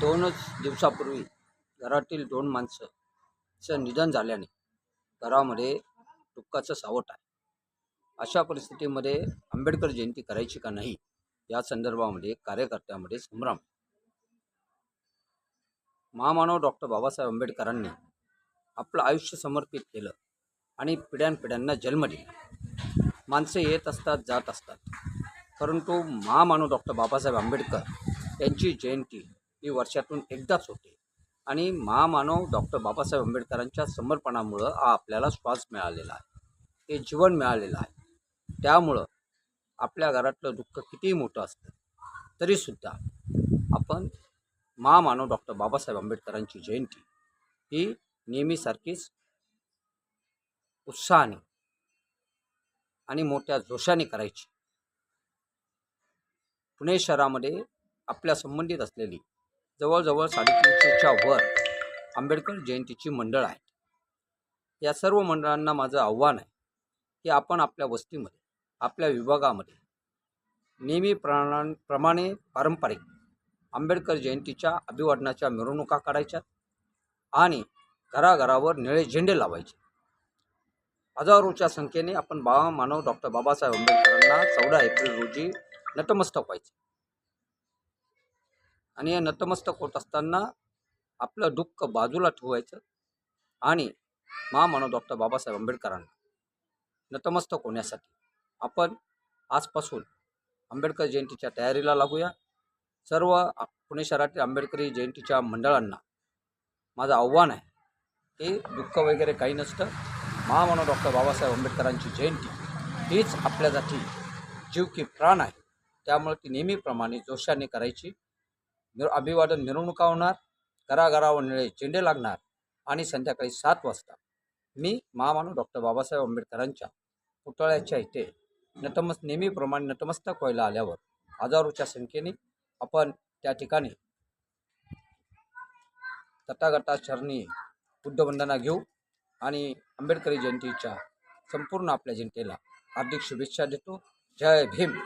दोनच दिवसापूर्वी घरातील दोन माणसंचं निधन झाल्याने घरामध्ये दुःखाचं सावट आहे. अशा परिस्थितीमध्ये आंबेडकर जयंती करायची का नाही या संदर्भामध्ये कार्यकर्त्यामध्ये संभ्रम महामानव डॉक्टर बाबासाहेब आंबेडकरांनी आपलं आयुष्य समर्पित केलं आणि पिढ्यानपिढ्यांना जन्म दिला. माणसं येत असतात जात असतात. परंतु महामानव डॉक्टर बाबासाहेब आंबेडकर यांची जयंती ही वर्षातून एकदाच होते. आणि महामानव डॉक्टर बाबासाहेब आंबेडकरांच्या समर्पणामुळं हा आपल्याला श्वास मिळालेला आहे. ते जीवन मिळालेलं आहे. त्यामुळं आपल्या घरातलं दुःख कितीही मोठं असतं तरीसुद्धा आपण महामानव डॉक्टर बाबासाहेब आंबेडकरांची जयंती ही नेहमीसारखीच उत्साहाने आणि मोठ्या जोशाने करायची. पुणे शहरामध्ये आपल्या संबंधित असलेली जवळजवळ साडेतीनशेच्या वर आंबेडकर जयंतीची मंडळ आहेत. या सर्व मंडळांना माझं आव्हान आहे की आपण आपल्या वस्तीमध्ये आपल्या विभागामध्ये नेहमी प्रणा प्रमाणे पारंपरिक आंबेडकर जयंतीच्या अभिवादनाच्या मिरवणुका काढायच्या आणि घराघरावर निळे झेंडे लावायचे. हजारोच्या संख्येने आपण बाबा मानव डॉक्टर बाबासाहेब आंबेडकरांना चौदा एप्रिल रोजी नतमस्तक व्हायचे. आणि या नतमस्तक होत असताना आपलं दुःख बाजूला ठेवायचं आणि महामानव डॉक्टर बाबासाहेब आंबेडकरांना नतमस्तक होण्यासाठी आपण आजपासून आंबेडकर जयंतीच्या तयारीला लागूया. सर्व पुणे शहरातील आंबेडकरी जयंतीच्या मंडळांना माझं आव्हान आहे की दुःख वगैरे काही नसतं. महामानव डॉक्टर बाबासाहेब आंबेडकरांची जयंती हीच आपल्यासाठी जीव की प्राण आहे. त्यामुळे ती नेहमीप्रमाणे जोशाने करायची. मिर अभिवादन मिरवणुका होणार घराघरावर निळे झेंडे लागणार आणि संध्याकाळी सात वाजता मी महामानव डॉक्टर बाबासाहेब आंबेडकरांच्या पुतळ्याच्या इथे नतमस् नेहमीप्रमाणे नतमस्तक व्हायला आल्यावर हजारोच्या संख्येने आपण त्या ठिकाणी तथागता चरणी बुद्धवंदना घेऊ आणि आंबेडकरी जयंतीच्या संपूर्ण आपल्या जनतेला हार्दिक शुभेच्छा देतो. जय भीम.